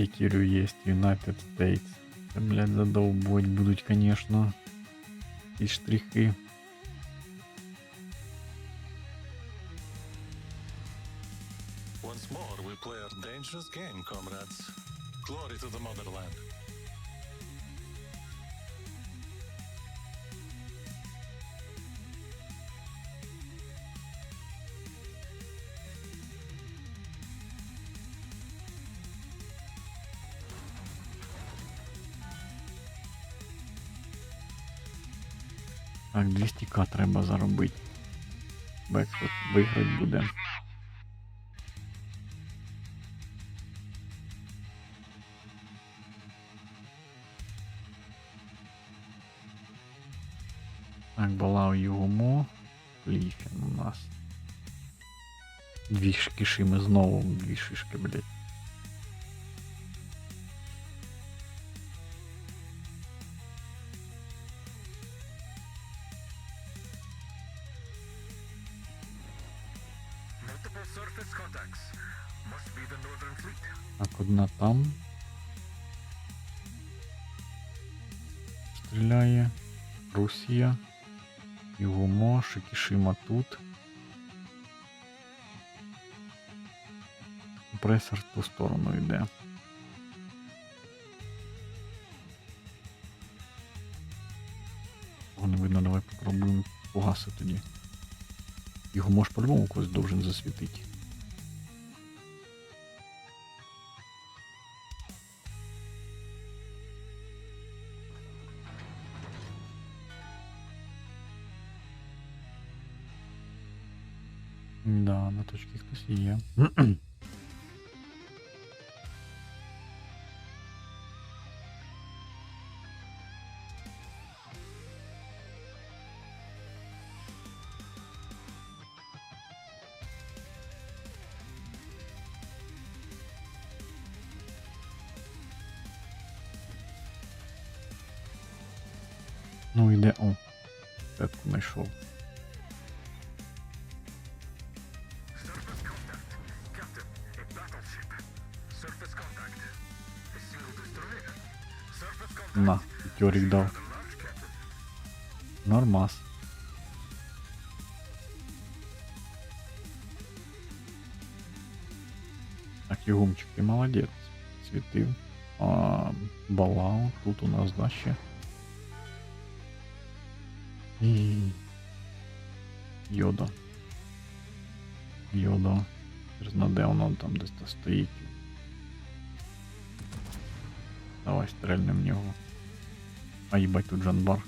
Стейкерю есть United States. Це, блядь, задовбуть будуть, конечно. І штрихи. Once more, we play a dangerous game, comrades. Glory to the motherland. Так, 200к треба заробити. Бекфут виграти буде. Так, Балау Югумо. Ліфін у нас. Дві шкіши ми знову дві шишки, блядь. Стріляє. Русія. Югумо, Шикішима тут. Компресор в ту сторону йде. О, не видно, давай попробуємо погасити тоді. Його може по-любому когось должен засвітити. Да, на точці хтось є. Ну іде. О. Петку знайшов. На, п'ятьорік дав. Rather large, Captain. Нормас. Так, Єгумчик, ти молодець. Світив. А, Балау, тут у нас, да, ще. І... Йода. Йода. Хер де воно там десь та стоїть. Давай стрельнем в нього. А їбать тут Джанбар.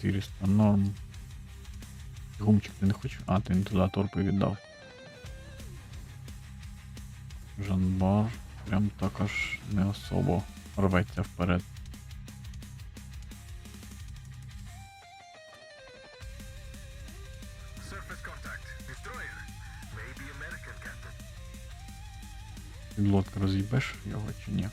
400 норм. Гумчик ти не хочеш? А, ти не туди торпи віддав. Жанбар. Прям також не особо рветься вперед. Підлодка роз'їбеш його чи ні?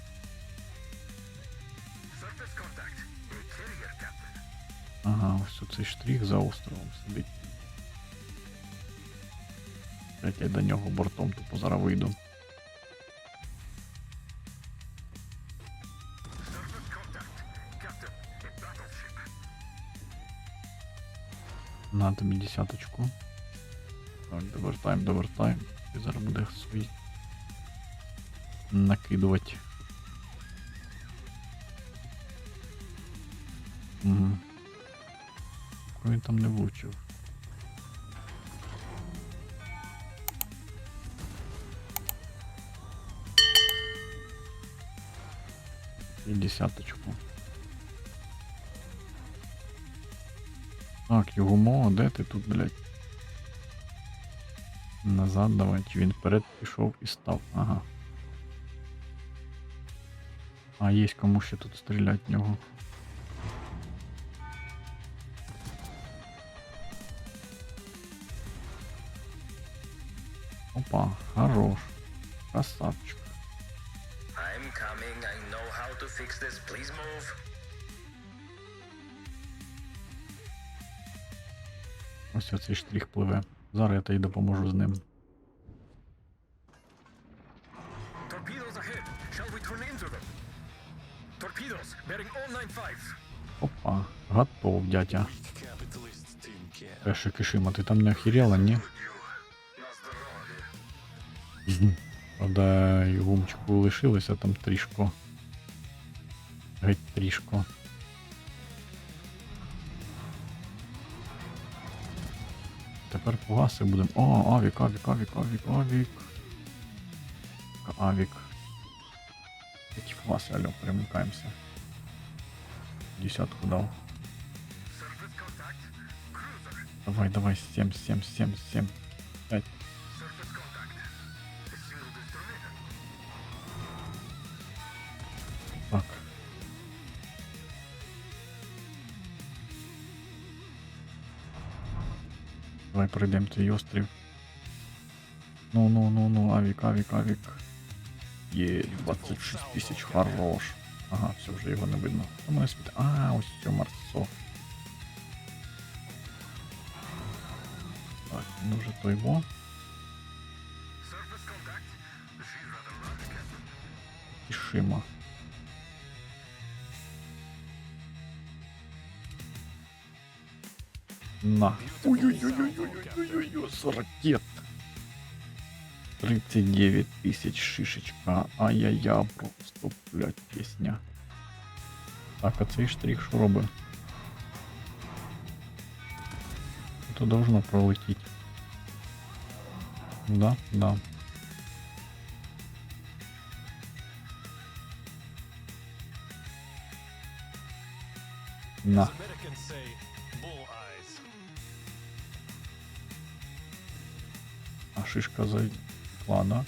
Ага, ось оцей штрих за островом сидить. Блять, я до нього бортом тупо зараз вийду. На тобі десяточку. Так, довертаємо, довертаємо. І зараз буде свій накидувати. Угу. Він там не влучив. І десяточку. Так, Югумо, де ти тут, блядь? Назад давай, чи він вперед пішов і став. Ага. А є кому ще тут стріляти в нього. Опа, хорош. Красавчик. I'm coming. I know how to fix this. Please move. Ось оцей штрих пливе. Зараз я тобі допоможу з ним. Дядя. Перше кишима, ти там не охерела. Мгм. Правда, і гумчику лишилося там трішко. Геть трішко. Тепер погаси будемо. О, авік, авік, авік, авік, авік. Авік. Які фугаси, алло, перемикаємося. Десятку дав. Давай, давай, 7, 7, 7, 7. 5. Surface contact. A single destroyer. Так. Давай пройдемо цей острів. Ну, ну, ну, ну, авік, авік, авік. Є 26 тисяч, хорош. Ага, все, вже його не видно. Що мене світ? А, ось все, Марсо. Large, Captain. Тішима. На. Ой-ой-ой-ой-ой-ой-ой, с ракет. 39 тысяч шишечка. Ай-яй-я, просто, блядь, песня. Так, а цей штрих що робить? Это должно пролететь да, да. На. А шишка за... Ладно.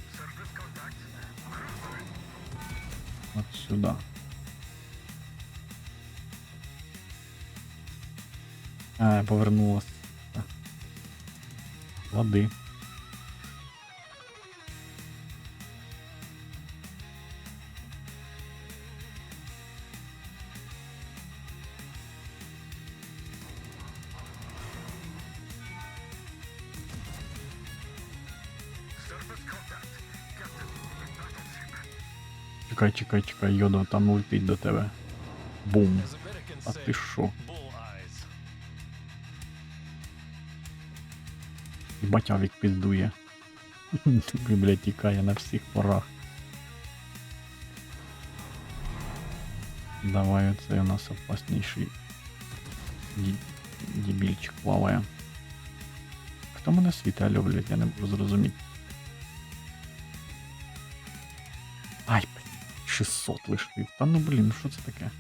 Вот сюда. А, повернулась. Воды. Чекай, чекай, чекай, йода там летить до тебе. Бум. As Americans А say, ти що? bull eyes. І батявік піздує. Тобі, блядь, тікає на всіх порах. Давай оце у нас опасніший ді- дебільчик плаває. Хто мене світа алло, блядь, я не можу зрозуміти. 600 лишив. Та ну блін, що це таке?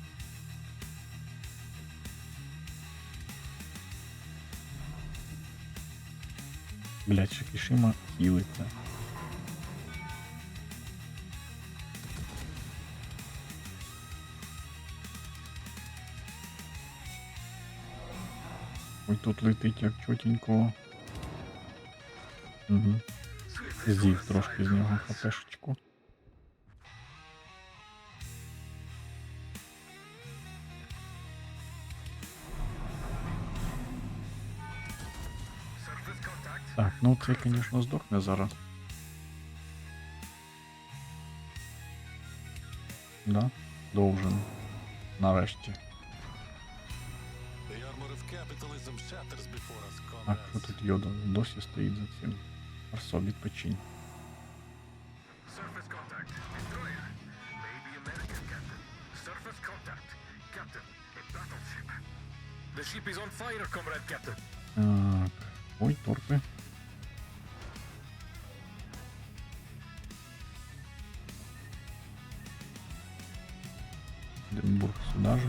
Блядь, Шикішима хілиться. Ой, тут летить як чотенько. Угу. З'їв трошки з нього хпшечку. Так, ну це, звісно, здохне зараз. Да? Довжен. Нарешті. Так, що comrades. тут йода досі стоїть за цим. Арсо, відпочинь. Surface contact. Destroyer.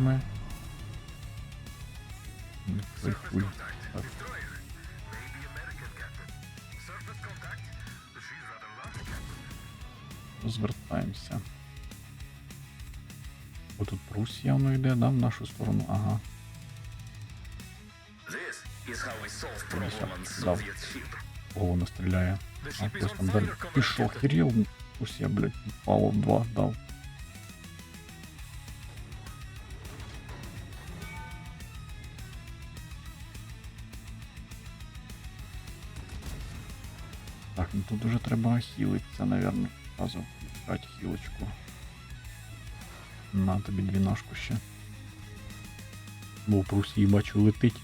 Rather large, Captain. Розвертаємося. Бо тут Прусія воно йде, да, в нашу сторону. Ага. This is how we solve problem on on Дав. Soviet ship. Голову настріляє. The А ship is хтось on там далі. fire, Ти comrade що, Captain. херів? Прусія, блядь, впало в два дав. тут уже треба хілитися, наверное. Разу включати хілочку. На тобі двінашку ще. Бо в Прусії бачу летить.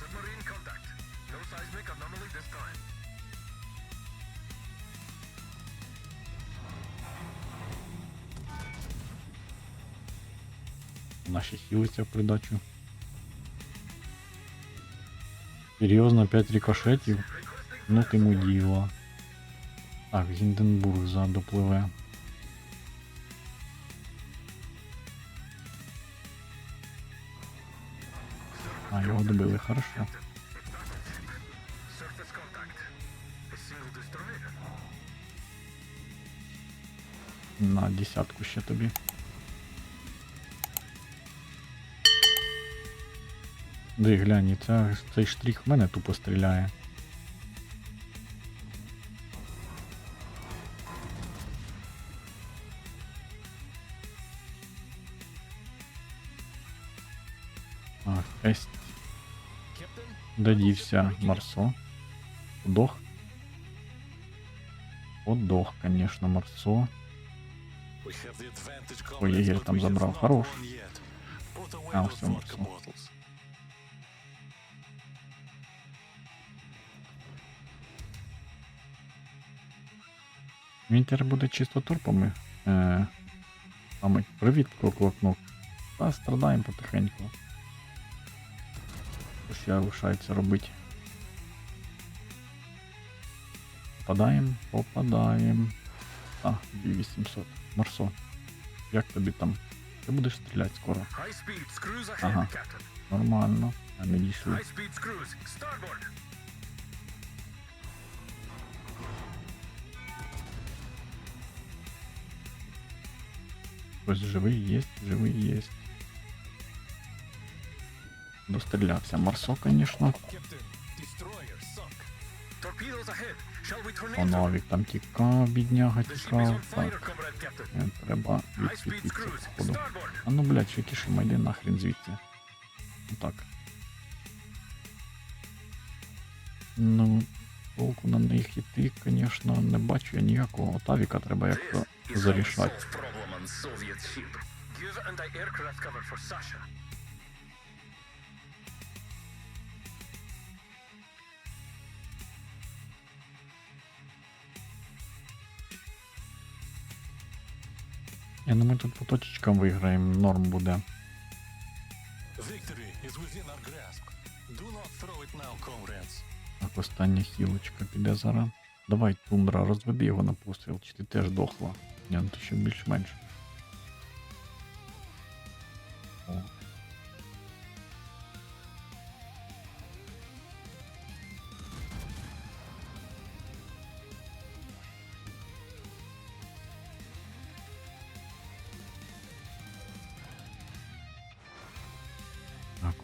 Submarine contact. No seismic anomaly this time. Наші хілиться в придачу. Серйозно, 5 рикошетів? Ну ти муділа. Так, Гінденбург ззаду пливе. А, його добили, хорошо. На десятку ще тобі. Ди, глянь, ця, цей штрих в мене тупо стріляє. А, есть. Де дівся Марсо? Подох? Подох, конечно, Марсо. Ой, егерь там not Хорош. А, всё. bottles. Він тепер буде чисто торпами. Е, саме привіт, кроклокнув. Та страдаємо потихеньку. Що ще лишається робити? Попадаємо, попадаємо. А, 2800. Марсо. Як тобі там? Ти будеш стріляти скоро? High speed screws ahead, Ага. Captain. Нормально. А не дійшли. High speed screws. Starboard. Хтось живий є, живий є. Дострілявся. Марсо, звісно. Captain, destroyer sunk. Torpedoes ahead. Shall we tornado? О, Новік там тікав, бідняга тікав. Так. Е, Треба відсвітитися, походу. А ну, блядь, Шикішима, йди нахрен звідси. Ну так. Ну, толку на них іти, звісно, не бачу я ніякого. Тавіка треба як-то зарішати. Я думаю, тут по точечкам виграємо, норм буде. Так, остання хілочка піде зараз. Давай, тундра, розведи його на постріл, чи ти теж дохла. Ні, ну ти ще більш-менш. О.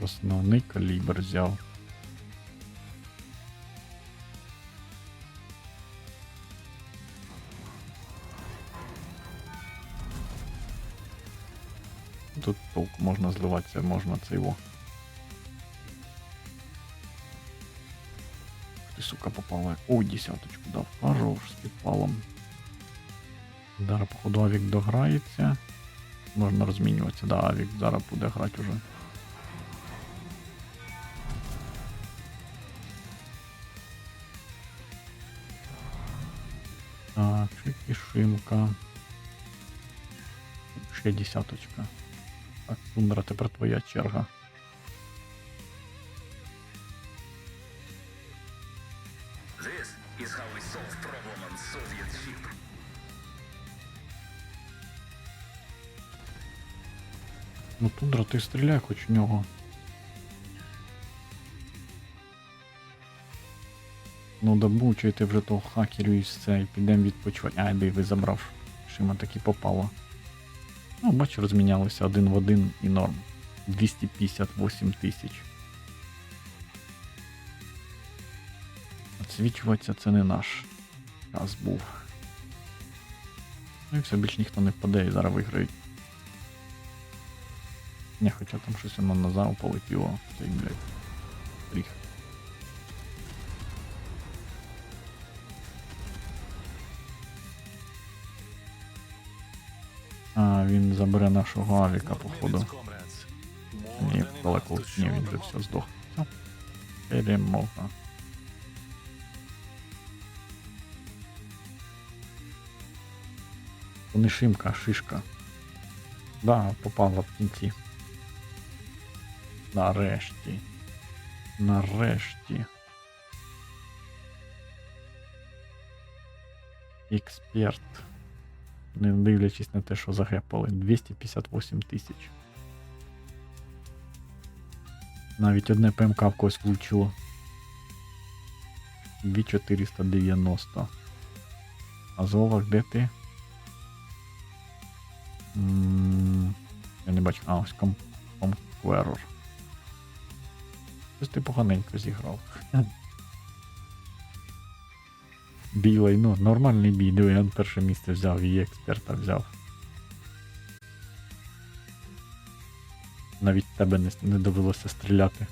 основний калібр взяв. Тут толк можна зливатися, можна це його. Ти, сука, попала. Ой, десяточку дав. Хорош з підпалом. Зараз, походу, авік дограється. Можна розмінюватися, да, авік зараз буде грати уже. Так, Шимка. Ще десяточка. Так, Тундра, тепер твоя черга. This is how we solve problem on Soviet ship. Ну, Тундра, ти стріляй хоч в нього. Ну, добучуйте вже того хакерю і все, і підемо відпочивати. Ай, ви забрав. Шима таки попало. Ну, бач, розмінялися один в один і норм. 258 тисяч. Відсвічуватися це не наш час був. Ну і все, більш ніхто не впаде і зараз виграють. Не, хоча там щось воно назад полетіло. Цей, блядь. Ріг. Він забере нашого авіка, походу. Ні, далеко. Ні, він вже все здох. Перемога. Не шимка, а шишка. Да, попала в кінці. Нарешті. Нарешті. Експерт. Не дивлячись на те, що загепали. 258 тисяч. Навіть одне ПМК в когось влучило. 2490. А Золок, де ти? М, Я не бачу. А, ось Ком- Conqueror. Щось ти поганенько зіграв. Бій ну, нормальний бій, диви, я перше місце взяв і експерта взяв. Навіть тебе не, не довелося стріляти.